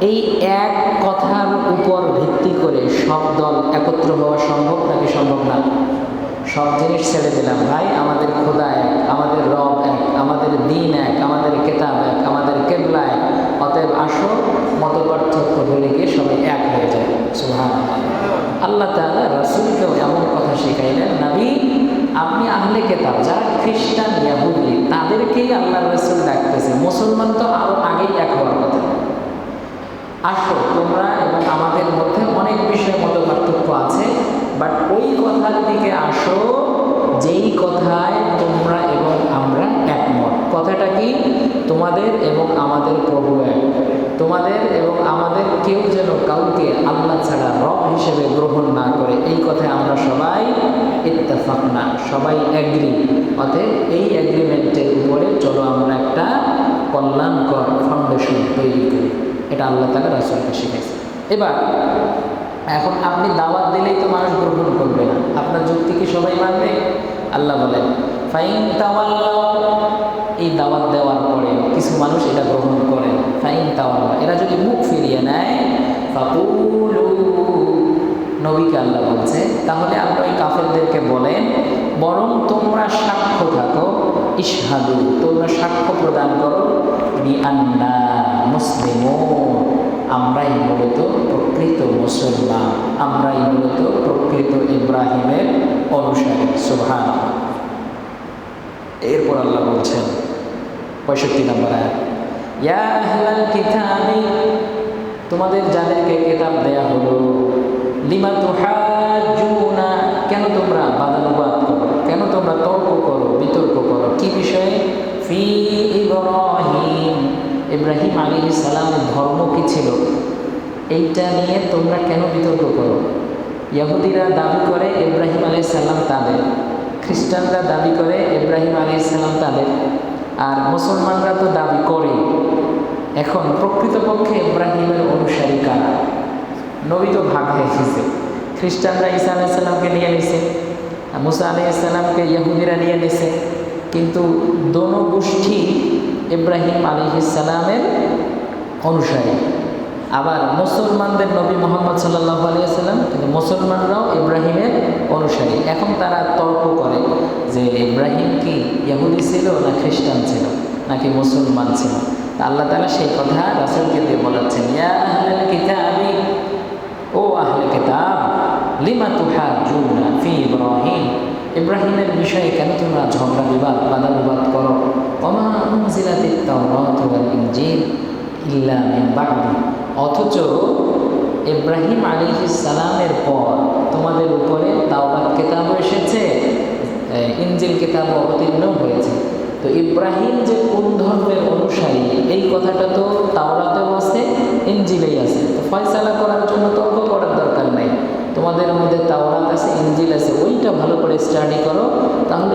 এই এক কথার উপর ভিত্তি করে সব দল একত্র হওয়া সম্ভব নাকি সম্ভব না? সব জিনিস ছেড়ে দিলাম। ভাই, আমাদের খোদা এক, আমাদের রব এক, আমাদের দিন এক, আমাদের কেতাব এক, আমাদের কেবলা এক। অতএব আসো মত পার্থক্য ভুলে গিয়ে সবাই এক হয়ে যায়। সুহান আল্লাহ তাআলা রাসূলকেও এমন কথা শিখাইলেন, নবী, আপনি আহলে কেতাব, যারা খ্রিস্টান, ইয়াহুদি, তাদেরকেই আল্লাহ রসুল ডাকতেছে। মুসলমান তো আরও আগেই এক হওয়ার কথা আসো, তোমরা এবং আমাদের মধ্যে অনেক বিষয়ে মত পার্থক্য আছে বাট ওই কথার দিকে আসো, যেই কথায় তোমরা এবং আমরা একমত। কথাটা কি? তোমাদের এবং আমাদের প্রভু এক। তোমাদের এবং আমাদের কেউ যেন কাউকে আল্লাহ ছাড়া রব হিসেবে গ্রহণ না করে, এই কথায় আমরা সবাই ইত্তেফাক না সবাই অ্যাগ্রি অতএব এই অ্যাগ্রিমেন্টের উপরে চলো আমরা একটা কল্যাণকর ফাউন্ডেশন তৈরি করি। এটা আল্লাহ তালা রাসুলকে শিখেছে এবার, এখন আপনি দাওয়াত দিলেই তো মানুষ গ্রহণ করবে না। আপনার যুক্তি কি সবাই মানবে? আল্লাহ বলেন, ফাইন তাওয়াল্লাহ এই দাওয়াত দেওয়ার পরে কিছু মানুষ এটা গ্রহণ করে। ফাইন তাওয়াল্লাহ এরা যদি মুখ ফিরিয়ে নেয় নবীকে আল্লাহ বলছে, তাহলে আপনি ওই কাফেরদেরকে বলেন, বরং তোমরা সাক্ষ্য থাকো ইসহাদু তোমরা সাক্ষ্য প্রদান করো বি আন্না মুসলিম আমরাই মূলত প্রকৃত মুসলমান, আমরাই মূলত প্রকৃত ইব্রাহিমের অনুসারী সুভান এরপর আল্লাহ বলছেন, পঁয়ষট্টি নম্বর কিতাবি তোমাদের যাদেরকে কিতাব দেয়া হলো, লিমা তুহাজুনা কেন তোমরা বাদানুবাদ করো? কেন তোমরা তর্ক করো, বিতর্ক করো? কি বিষয়ে? ফি ইব্রাহিম আলী সালামের ধর্ম কি ছিল? এইটা নিয়ে তোমরা কেন বিতর্ক করো? ইহুদিরা দাবি করে ইব্রাহিম আলী সাল্লাম তাদের, খ্রিস্টানরা দাবি করে ইব্রাহিম আলী সাল্লাম তাদের, আর মুসলমানরা তো দাবি করে। এখন প্রকৃতপক্ষে ইব্রাহিমের অনুসারী কারা? নবী তো ভাগ হয়ে গেছে। খ্রিস্টানরা ঈসা আলাইসাল্লামকে নিয়ে নিছে, মুসা আলাইসাল্লামকে ইহুদিরা নিয়ে নিছে। কিন্তু দোনো গোষ্ঠী ইব্রাহিম আলী ইসালামের অনুসারী। আবার মুসলমানদের নবী মোহাম্মদ সাল্লাহ আলিয়াল্লাম কিন্তু মুসলমানরাও ইব্রাহিমের অনুসারী। এখন তারা তর্ক করে যে ইব্রাহিম কি ইহুদি ছিল না খ্রিস্টান ছিল, নাকি মুসলমান ছিল? আল্লাহ তালা সেই কথা রাসুলকে দিয়ে বলাচ্ছেন ও আহলে কিতাব, লিমা তুহাজুনা ফি ইব্রাহিম? ইব্রাহিমের বিষয়ে কেন তোমরা ঝগড়া বিবাদ বাদা অথচ ইব্রাহিম আলাইহিস সালামের পর তোমাদের উপরে তাওরাত কিতাব এসেছে ইনজিল কিতাব অবতীর্ণ হয়েছে। তো ইব্রাহিম যে কোন ধর্মের অনুসারী, এই কথাটা তো তাওরাতেও আছে, ইনজিলেই আছে। তো ফয়সালা করার জন্য তর্ক করার দরকার নাই। তোমাদের মধ্যে তাওরাত আছে, ইনজিল আছে, ওইটা ভালো করে স্টাডি করো, তাহলে